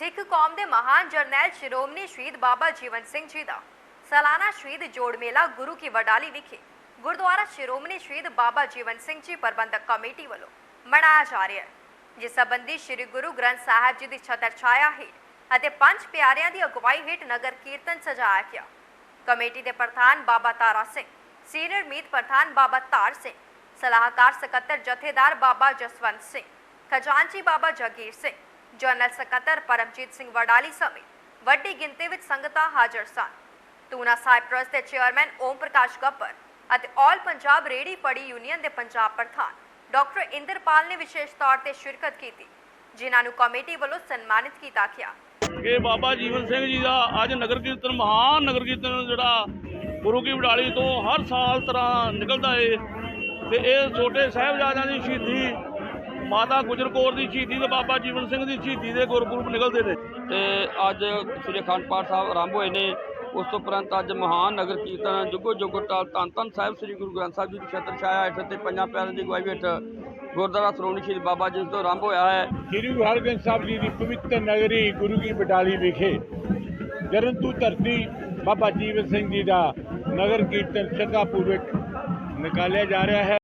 ਸਿੱਖ ਕੌਮ ਦੇ ਮਹਾਨ ਜਰਨੈਲ ਸ਼੍ਰੋਮਣੀ ਸ਼ਹੀਦ ਬਾਬਾ ਜੀਵਨ ਸਿੰਘ ਜੀ ਦਾ ਸਾਲਾਨਾ ਸ਼ਹੀਦ ਜੋੜ ਮੇਲਾ ਗੁਰੂ ਕੀ ਵਡਾਲੀ ਵਿਖੇ ਗੁਰਦੁਆਰਾ ਸ਼੍ਰੋਮਣੀ ਸ਼ਹੀਦ ਬਾਬਾ ਜੀਵਨ ਸਿੰਘ ਜੀ ਪ੍ਰਬੰਧਕ ਕਮੇਟੀ ਵੱਲੋਂ ਮਨਾਇਆ ਜਾ ਰਿਹਾ ਹੈ, ਜਿਸ ਸੰਬੰਧੀ ਸ੍ਰੀ ਗੁਰੂ ਗ੍ਰੰਥ ਸਾਹਿਬ ਜੀ ਦੀ ਛਤਰ ਛਾਇਆ ਹੇਠ ਅਤੇ ਪੰਜ ਪਿਆਰਿਆਂ ਦੀ ਅਗਵਾਈ ਹੇਠ ਨਗਰ ਕੀਰਤਨ ਸਜਾਇਆ ਗਿਆ। ਕਮੇਟੀ ਦੇ ਪ੍ਰਧਾਨ ਬਾਬਾ ਤਾਰਾ ਸਿੰਘ, ਸੀਨੀਅਰ ਮੀਤ ਪ੍ਰਧਾਨ ਬਾਬਾ ਤਾਰ ਸਿੰਘ, ਸਲਾਹਕਾਰ ਸਕੱਤਰ ਜਥੇਦਾਰ ਬਾਬਾ ਜਸਵੰਤ ਸਿੰਘ, ਖਜ਼ਾਨਚੀ ਬਾਬਾ ਜਗੀਰ ਸਿੰਘ ਜਨਰਲ ਸਕੱਤਰ ਪਰਮਜੀਤ ਸਿੰਘ ਵਡਾਲੀ ਸਮੇਤ ਵੱਡੀ ਗਿਣਤੀ ਵਿੱਚ ਸੰਗਤਾਂ ਹਾਜ਼ਰ ਸਨ। ਤੂਨਾ ਸਾਹਿਬ ਦੇ ਚੇਅਰਮੈਨ ਓਮ ਪ੍ਰਕਾਸ਼ ਗੱਪਰ ਅਤੇ ਆਲ ਪੰਜਾਬ ਰੇੜੀ ਪੜੀ ਯੂਨੀਅਨ ਦੇ ਪੰਜਾਬ ਪ੍ਰਧਾਨ ਡਾਕਟਰ ਇੰਦਰਪਾਲ ਨੇ ਵਿਸ਼ੇਸ਼ ਤੌਰ ਤੇ ਸ਼ਿਰਕਤ ਕੀਤੀ, ਜਿਨ੍ਹਾਂ ਨੂੰ ਕਮੇਟੀ ਵੱਲੋਂ ਸਨਮਾਨਿਤ ਕੀਤਾ ਗਿਆ। ਕਿ ਬਾਬਾ ਜੀਵਨ ਸਿੰਘ ਜੀ ਦਾ ਅੱਜ ਨਗਰ ਕੀਰਤਨ, ਮਹਾਨ ਨਗਰ ਕੀਰਤਨ ਜਿਹੜਾ ਗੁਰੂ ਕੀ ਵਡਾਲੀ ਤੋਂ ਹਰ ਸਾਲ ਤਰ੍ਹਾਂ ਨਿਕਲਦਾ ਏ ਤੇ ਇਹ ਛੋਟੇ ਸਾਹਿਬਜ਼ਾਦਿਆਂ ਦੀ ਸ਼ਹੀਦੀ ਮਾਤਾ ਗੁਜਰ ਕੌਰ ਦੀ ਸ਼ਹੀਦੀ ਤੇ ਬਾਬਾ ਜੀਵਨ ਸਿੰਘ ਦੀ ਸ਼ਹੀਦੀ ਦੇ ਗੁਰਪੁਰਬ ਨਿਕਲਦੇ ਨੇ। ਤੇ ਅੱਜ ਸ੍ਰੀ ਅਖੰਡ ਪਾਠ ਸਾਹਿਬ ਆਰੰਭ ਹੋਏ ਨੇ। ਉਸ ਤੋਂ ਉਪਰੰਤ ਅੱਜ ਮਹਾਨ ਨਗਰ ਕੀਰਤਨ ਜੁਗੋ ਜੁਗੋ ਟਾਲ ਧੰਨ ਧੰਨ ਸਾਹਿਬ ਸ੍ਰੀ ਗੁਰੂ ਗ੍ਰੰਥ ਸਾਹਿਬ ਜੀ ਦੀ ਛਤਰ ਛਾਇਆ ਹੇਠ ਤੇ ਪੰਜਾਂ ਪਿਆਰਿਆਂ ਦੀ ਅਗਵਾਈ ਹੇਠ ਗੁਰਦੁਆਰਾ ਸ਼੍ਰੋਮਣੀ ਸ਼੍ਰੀ ਬਾਬਾ ਜੀ ਤੋਂ ਆਰੰਭ ਹੋਇਆ ਹੈ। ਸ੍ਰੀ ਗੁਰੂ ਹਰਗੋਬਿੰਦ ਸਾਹਿਬ ਜੀ ਦੀ ਪਵਿੱਤਰ ਨਗਰੀ ਗੁਰੂ ਕੀ ਬਟਾਲੀ ਵਿਖੇ ਜਰਨਤੂ ਧਰਤੀ ਬਾਬਾ ਜੀਵਨ ਸਿੰਘ ਜੀ ਦਾ ਨਗਰ ਕੀਰਤਨ ਸ਼ਰਧਾ ਪੂਰਵਕ ਨਿਕਾਲਿਆ ਜਾ ਰਿਹਾ ਹੈ।